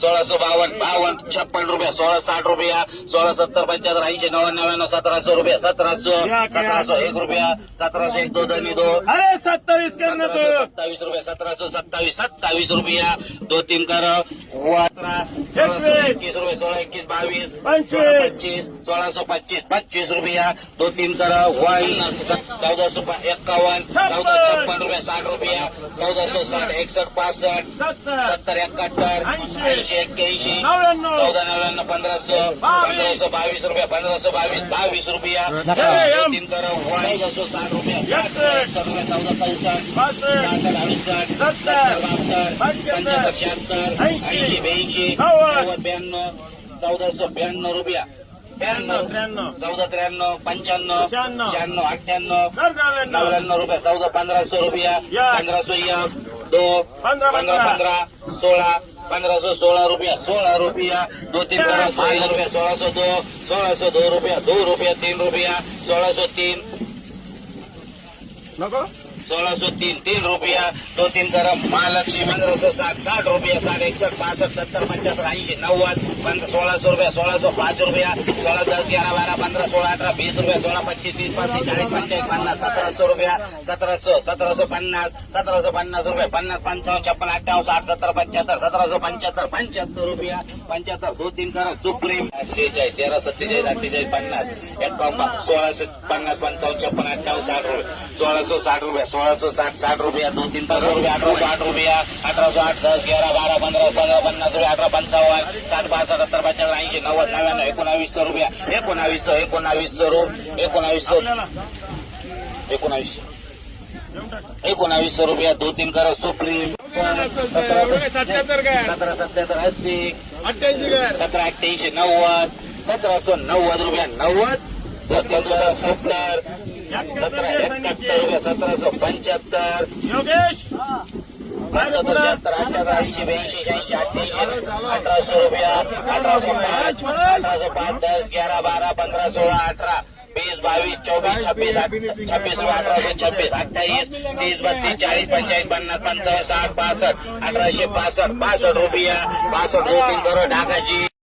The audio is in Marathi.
सोळाशे बावन्न बावन्न छप्पन रुपया सोळा साठ रुपया सोळा सत्तर पंच्याहत्तर ऐंशी नव्याण्णव नव्याण्णव सतराशे रुपया सतराशे सतराशे एक रुपया सतराशे एक दो दोन्ही दो. अरे सत्तावीस सत्तावीस रुपया सतराशे सत्तावीस सत्तावीस रुपया. दो तीन कर. एकवीस. एकवीस रुपये सोळा एकवीस बावीस पंचवीस. सोळा पच्चीस सोळाशे पच्चीस पच्चीस रुपया दो तीन कर वन चौदाशे प- एक्कावन्न चौदा छप्पन रुपया साठ रुपया चौदाशे साठ एकसष्ट पासष्ट सत्तर एकाहत्तर ऐंशी. ऐंशी एक्क्याऐंशी. चौदा नव्याण्णव पंधराशे बावीस. पंधराशे बावीस रुपया पंधराशे बावीस बावीस रुपया हे. तीन कर साठ रुपया साठ एकसष्ट. एकसष्ट रुपया चौदा चौसष्ट सहासष्ट अडुसष्ट सत्तर. सत्तर बहात्तर पंच्याहत्तर. पंच्याहत्तर शहात्तर ऐंशी. ऐंशी ब्याऐंशी नव्वद. नव्वद ब्याण्णव चौदाशे ब्याण्णव रुपया ब्याण्णव त्र्याण्णव. चौदा त्र्याण्णव पंच्याण्णव शहाण्णव. अठ्ठ्याण्णव नव्याण्णव रुपये चौदा पंधराशे रुपया. पंधराशे एक दो पंधरा, पंधरा पंधरा. पंधरा सोळा पंधराशे सोळा रुपया सोळा रुपया दो तीन पंधरा सोळा रुपया सोळाशे दो सोळाशे दो रुपया दो रुपया तीन रुपया सोळाशे तीन नको सोळाशे तीन तीन रुपया दो तीन करा महालक्ष्मी. पंधराशे साठ साठ रुपया साठ एकसष्ट पासष्ट सत्तर पंच्याहत्तर ऐंशी नव्वद पंधरा सोळाशे रुपया सोळाशे पाच रुपया सोळा दस ग्यारह बारा पंधरा सोळा अठरा वीस रुपया सोळा पंचवीस तीस पस्तीस चाळीस पंचाळीस पन्नास सतराशे रुपया सतराशे सतराशे पन्नास सतराशे पन्नास रुपया पन्नास पंचावन्न छप्पन अठ्ठावन्न साठ सत्तर पंच्याहत्तर सतराशे पंच्याहत्तर पंच्याहत्तर रुपया पंच्याहत्तर दो तीन करा सुप्रीम. शेचाळीस तेरा सत्तेचाळीस अठ्ठेचाळीस पन्नास एकावन्न सोळाशे पन्नास पंचावन्न छप्पन अठ्ठावन्न साठ रुपये सोळाशे साठ रुपया सोळाशे साठ साठ रुपया दोन तीन पाच रुपया अठराशे आठ रुपया अठराशे आठ दस ग्यारा बारा पंधरा पंधरा पन्नास रुपये अठरा पंचावन्न साठ पाच सत्तर पंच्याण्णव ऐंशी नव्वद नव्याण्णव एकोणावीसशे रुपया एकोणावीसशे एकोणावीसशे रु एकोणावीसशे एकोणावीसशे. एकोणावीसशे रुपया दो तीन करा सुप्रीम. सत्याहत्तर सतरा सत्याहत्तर अस्सी. अठ्ठ्याऐंशी सतरा अठ्ठ्याऐंशी नव्वद. सतराशे नव्वद रुपया नव्वद. सतरा सत्तर. सतरा एकाहत्तर रुपया सतराशे पंच्याहत्तर योगेश पंच्याहत्तर शहात्तर अठ्याहत्तर ऐंशी ब्याऐंशी शहाऐंशी अठ्ठ्याऐंशी अठराशे रुपया अठराशे पाच अठराशे पाच दस ग्यारा बारा पंधरा सोळा अठरा वीस बावीस चौबीस छब्बीस आठ- छब्बीस रुपये अठराशे छब्बीस अठ्ठावीस तीस बत्तीस चाळीस पंचाळीस पन्नास पंचावन्न साठ पासष्ट अठराशे पासष्ट पासष्ट रुपया पासष्ट दो तीन करोड ढाकाची